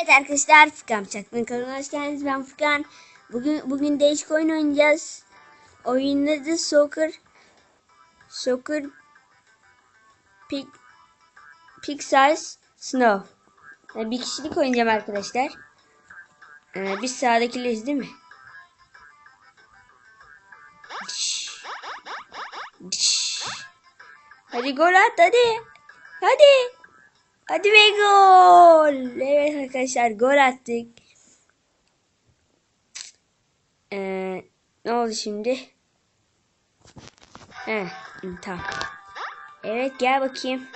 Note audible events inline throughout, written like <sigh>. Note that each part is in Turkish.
Evet arkadaşlar Furkan Bıçak'ın kanalına hoş geldiniz. Ben Furkan. Bugün bugün değişik oyun oynayacağız. Oyunun adı Soccer Soccer Pick Pixels Snow. Yani bir kişilik oynayacağım arkadaşlar. Ee, biz sağdakileriz değil mi? Hadi gol at hadi. Hadi. Hadi ve gol. Evet arkadaşlar gol attık. Ee, ne oldu şimdi? He, tamam. Evet gel bakayım.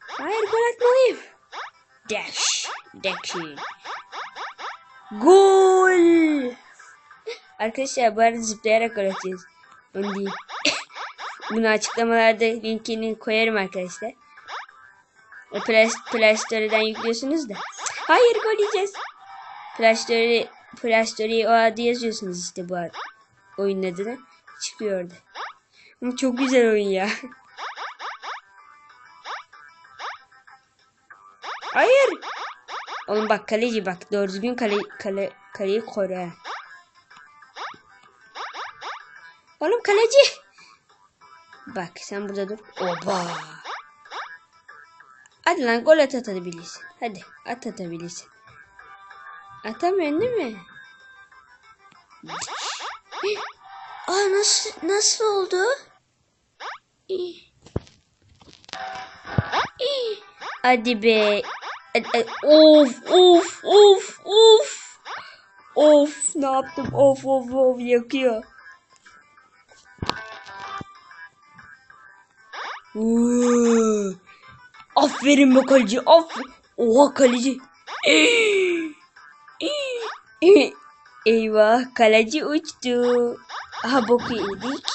Hayır gol atmalıyım. Dash. Dash. Gol. Arkadaşlar bu arada zıplayarak gol atacağız. Onu değil. Bunu açıklamalarda linkini koyarım arkadaşlar. E, Play, Play Store'dan yüklüyorsunuz da. Hayır gol yiyeceğiz. Play Store'yi Play Store'yi o adı yazıyorsunuz işte bu adı. Oyunun adına. Çıkıyor orada. Çok güzel oyun ya. Hayır. Oğlum bak kaleci bak doğru düzgün kale, kale, kaleyi koru. Oğlum kaleci. Bak sen burada dur. Oba. Hadi lan gol at atabilirsin. Hadi at atabilirsin. Atamıyorsun değil mi? Aa nasıl nasıl oldu? İyi. İyi. Hadi be. Hadi, hadi. Of of of of. Of ne yaptım? Of of of yakıyor. Oo. Aferin be kaleci. Aferin. Oha kaleci. Eyvah kaleci uçtu. Aha boku yedik.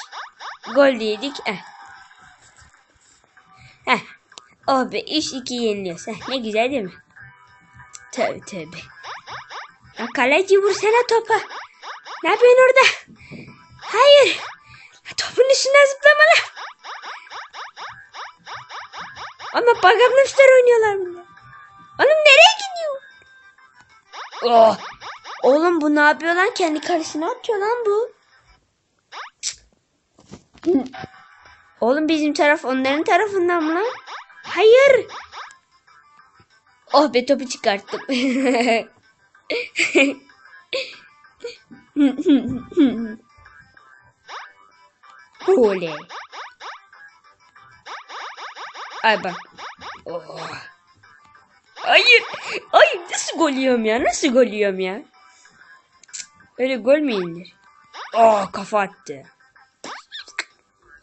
Gol yedik. Eh. Heh. Oh be 3-2 yeniliyoruz. Heh, ne güzel değil mi? Tövbe tövbe. Ya kaleci vursana topa. Ne yapıyorsun orada? Hayır. Topun üstüne zıplama lan. Ama Pagamnuslar oynuyorlar burada. Oğlum nereye gidiyor? Oh. Oğlum bu ne yapıyor lan? Kendi karısına atıyor lan bu. Oğlum bizim taraf onların tarafından mı lan? Hayır. Oh be topu çıkarttım. <laughs> Oley. Ay. Oh. Hayır. Ay nasıl gol yiyorum ya? Nasıl gol yiyorum ya? Öyle gol mü yenir? Oh kafa attı.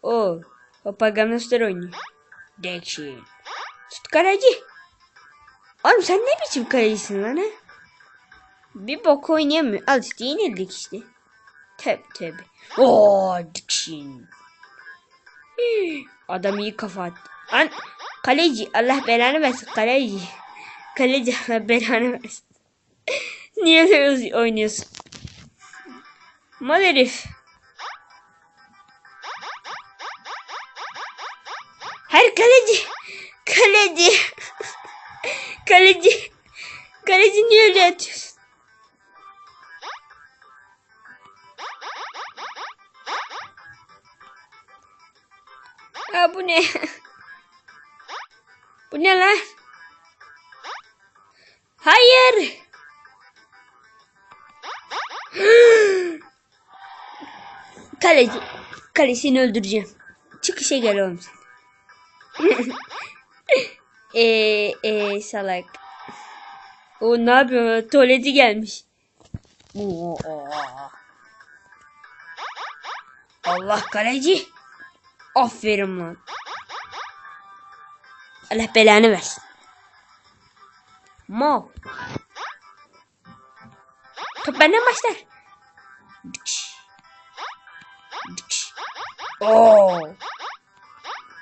Oh. Papagamnoslar oynuyor. Dekşin. Tut kaleci. Oğlum sen ne biçim kalecisin lan ha? Bir bok oynayamıyor. Al işte yenildik işte. Tövbe tövbe. Oh dikşin. Adam iyi kafa attı. An kaleci Allah belanı versin kaleci. Kaleci Allah belanı versin. <laughs> Niye öyle oynuyorsun? Mal. Her kaleci. Kaleci. <laughs> kaleci. Kaleci niye öyle atıyorsun? Aa bu ne? <laughs> Bu ne lan? Hayır. <gasps> Kaleci. Kalesini öldüreceğim. Çıkışa gel oğlum sen. <laughs> Eee ee, salak. O ne yapıyor? Tuvaleti gelmiş. Allah kaleci. Aferin lan. Allah belanı versin. Mo. Top benden başlar. Dıkş.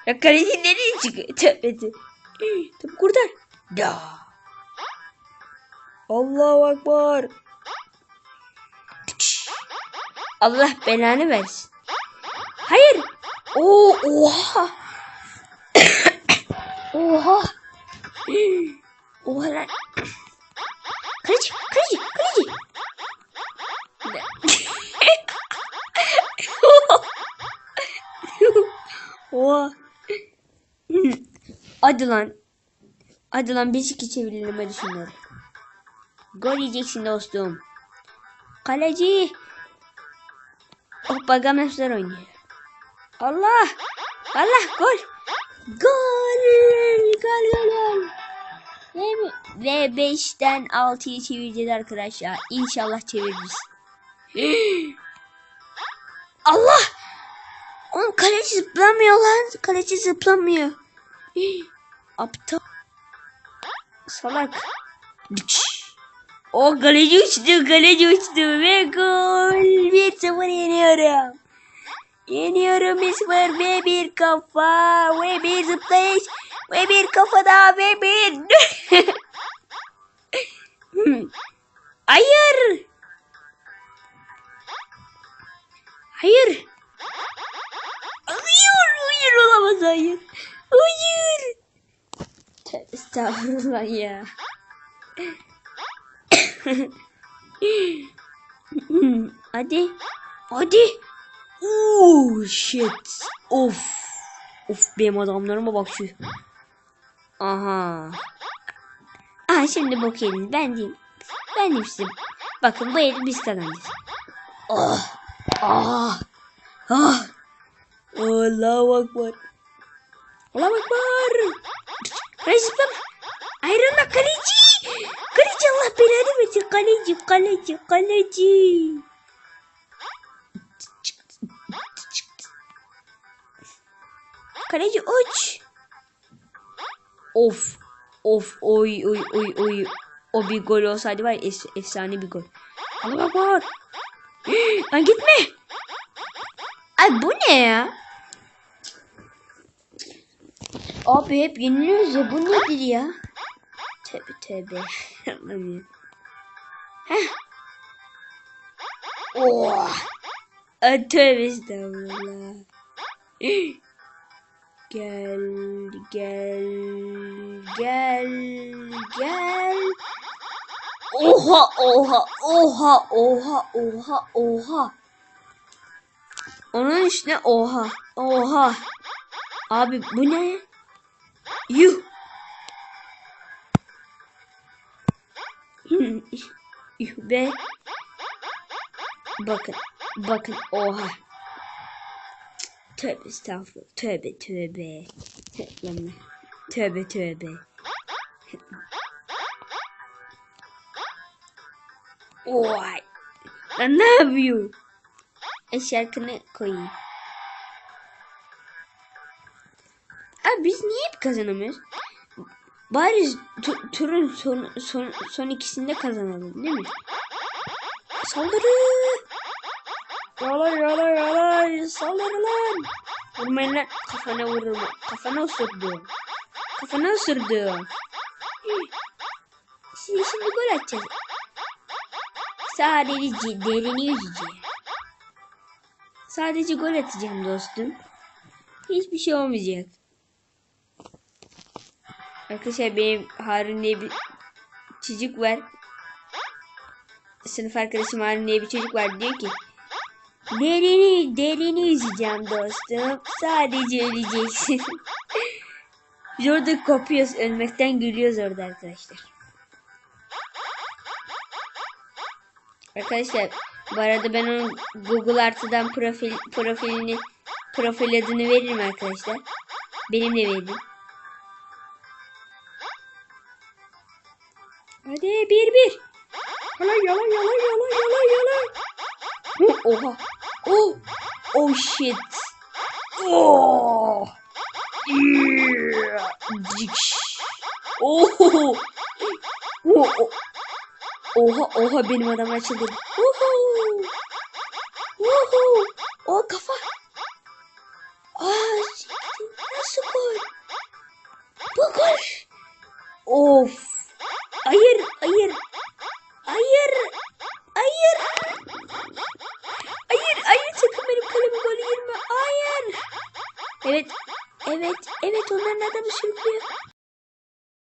Ya kaleci nereye çıkıyor? Tövbe. Top kurtar. Da. Allahu Akbar. Dıkş. Allah belanı versin. Hayır. Oo, oha. Oha. Oha lan. Kaleci, kaleci, kaleci. Oha. Hadi lan. Hadi lan biz iki çevirelim hadi şunları. Gol yiyeceksin dostum. Kaleci. Oh Bagamesler oynuyor. Allah. Allah gol. Gol. Gol. Ve, ve 5'ten 6'yı çevireceğiz arkadaşlar. İnşallah çeviririz. <gasps> Allah. Oğlum kaleci zıplamıyor lan. Kaleci zıplamıyor. <gasps> Aptal. Salak. O kaleci uçtu, kaleci uçtu ve gol. 1-0 yeniyorum. Yeniyorum 1-0 ve bir kafa ve bir zıplayış ve bir kafa daha ve. <laughs> Hayır. Hayır. Hayır, hayır olamaz hayır. Hayır. Tövbe Estağfurullah ya. <laughs> Hadi. Hadi. Oh shit. Of. Of benim adamlarıma bak şu. Aha. Aha şimdi bok yediniz. Ben diyeyim. Ben diyeyim size. Bakın bu eli biz kazanacağız. Ah. Ah. Ah. Allahu Akbar. Allahu Akbar. Kaleci zıplama. Ayrılma kaleci. Kaleci Allah belanı versin. Kaleci, kaleci, kaleci. Kaleci uç. Of. Of. Oy oy oy oy. O bir gol olsaydı var es efsane bir gol. Allah var. <gasps> Lan gitme. Ay bu ne ya? Abi hep yeniliyoruz ya. Bu nedir ya? Allah'ım <laughs> ya. Heh. Oh. Tövbe estağfurullah. <gasps> Gel, gel, gel, gel. Oha, oha, oha, oha, oha, oha. Onun üstüne oha, oha. Abi bu ne? Yuh. Yuh be. Bakın, bakın oha. Tövbe estağfurullah. Tövbe tövbe. Yanına. Tövbe tövbe. Oy. Lan ne yapıyor? E şarkını koyayım. Abi biz niye hep kazanamıyoruz? Bari tu- turun son, son, son ikisinde kazanalım değil mi? Saldırı! Yalay yalay yalay saldırı lan! Vurmayın lan kafana vururum. Kafana osurdum. Kafana osurdum. Şimdi, şimdi gol atacağız. Sadece derini yüzeceğim. Sadece gol atacağım dostum. Hiçbir şey olmayacak. Arkadaşlar benim Harun diye bir çocuk var. Sınıf arkadaşım Harun diye bir çocuk var. Diyor ki Derini, derini yüzeceğim dostum. Sadece öleceksin. <laughs> Biz orada kopuyoruz. Ölmekten gülüyoruz orada arkadaşlar. Arkadaşlar bu arada ben onun Google Artı'dan profil, profilini profil adını veririm arkadaşlar. Benim de veririm. Hadi bir bir. Yalan yalan yalan yalan yalan yalan. Oh, oha. Oh. Oh shit. Oh. Yeah. Dikiş. Oh. Oh. oh. Oha oha benim adam açıldı. Uhu. Uhu. O kafa. Aa,